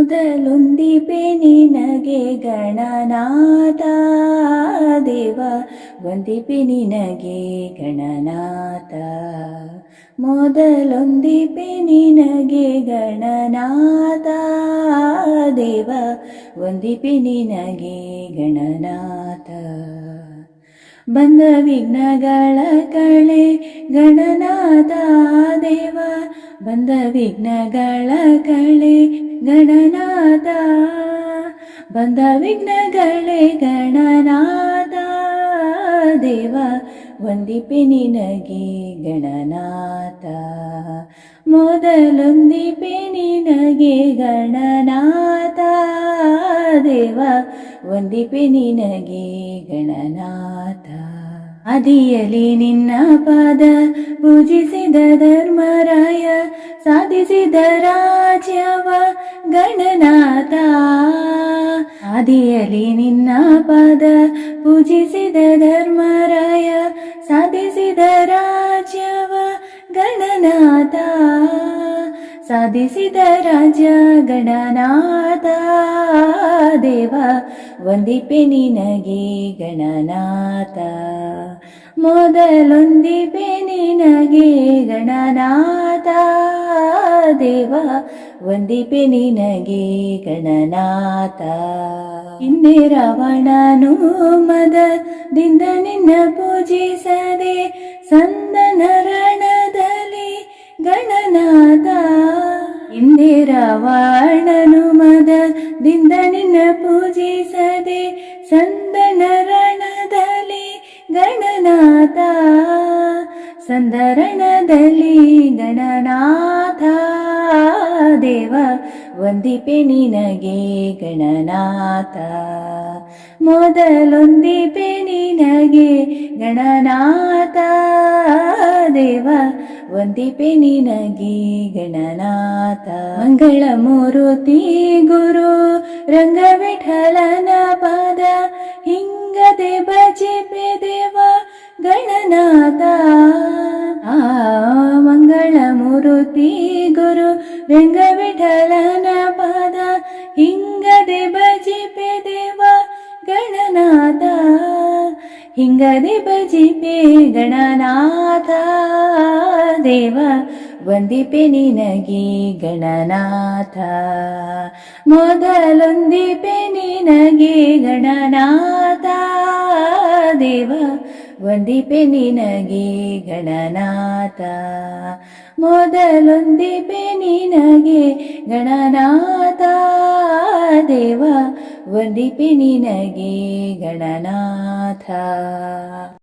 ಮೊದಲೊಂದಿಪೆ ನಿನಗೆ ಗಣನಾಥ ದೇವ ಒಂದಿಪೆ ನಿನಗೆ ಗಣನಾಥ. ಮೊದಲೊಂದಿಪೆ ನಿನಗೆ ಗಣನಾಥ ದೇವ ಒಂದಿಪೆ ನಿನಗೆ ಗಣನಾಥ. ಬಂದ ವಿಘ್ನಗಳ ಕಳೆ ಗಣನಾಥ ದೇವ ಬಂದ ವಿಘ್ನಗಳ ಕಳೆ ಗಣನಾದ ಬಂದ ವಿಘ್ನಗಳೇ ಗಣನಾದ, ದೇವ ವಂದಿಪೆ ನಿನಗೆ ಗಣನಾಥ. ಮೊದಲೊಂದಿಪೆ ನಿನಗೆ ಗಣನಾಥ, ದೇವ ವಂದಿಪೆ ನಿನಗೆ ಗಣನಾಥ. ಅದಿಯಲಿ ನಿನ್ನ ಪದ ಪೂಜಿಸಿದ ಧರ್ಮರಾಯ, ಸಾಧಿಸಿದ ರಾಜ್ಯವ ಗಣನಾಥ. ಆದಿಯಲಿ ನಿನ್ನ ಪದ ಪೂಜಿಸಿದ ಧರ್ಮರಾಯ, ಸಾಧಿಸಿದ ರಾಜ್ಯವ ಗಣನಾಥ. ಸಾಧಿಸಿದ ರಾಜ ಗಣನಾಥ. ದೇವ ಒಂದಿಪೆ ನಿನಗೆ ಗಣನಾಥ. ಮೊದಲೊಂದಿಪೆ ನಿನಗೆ ಗಣನಾಥ. ದೇವ ಒಂದಿಪೆ ನಿನಗೆ ಗಣನಾಥ. ಹಿಂದೆ ರಾವಣನು ಮದದಿಂದ ನಿನ್ನ ಪೂಜಿಸದೆ ಸಂದನ ಗಣನಾಥ. ಹಿಂದೆ ರಾವಣನು ಮದದಿಂದ ನಿನ್ನ ಪೂಜಿಸದೆ ಸಂದನ ರಣದಲ್ಲಿ ಗಣನಾಥ. ಸಂದರಣದಲ್ಲಿ ಗಣನಾಥ. ದೇವ ವಂದಿಪೆ ನಿನಗೆ ಗಣನಾಥ. ಮೊದಲೊಂದಿಪೆ ನಿನಗೆ ಗಣನಾಥ. ದೇವ, ವಂದಿಪೆ ನಿನಗೆ ಗಣನಾಥ. ಮಂಗಳ ಮೂರುತಿ ಗುರು, ರಂಗವಿಠಲನ ಪಾದ, ಹಿಂಗದೆ ಭಜಿಪೆ ದೇವ, ಗಣನಾಥ. ಆ ಮಂಗಳ ಮೂರುತಿ ಗುರು, ರಂಗವಿಠಲನ ಪಾದ, ಹಿಂಗದೆ ಭಜಿಪೆ ಹಿಂಗದೆ ಭಜಿಪೆ ಗಣನಾಥ. ದೇವ, ವಂದಿಪೆ ನಿನಗೆ ಗಣನಾಥ. ಮೊದಲೊಂದಿಪೆ ನಿನಗೆ ಗಣನಾಥ. ದೇವ, ವಂದಿಪೆ ನಿನಗೆ ಗಣನಾಥ. ಮೊದಲೊಂದಿಪೆ ನಿನಗೆ ಗಣನಾಥ. ದೇವ ವಂದಿಪೆ ನಿನಗೆ ಗಣನಾಥ.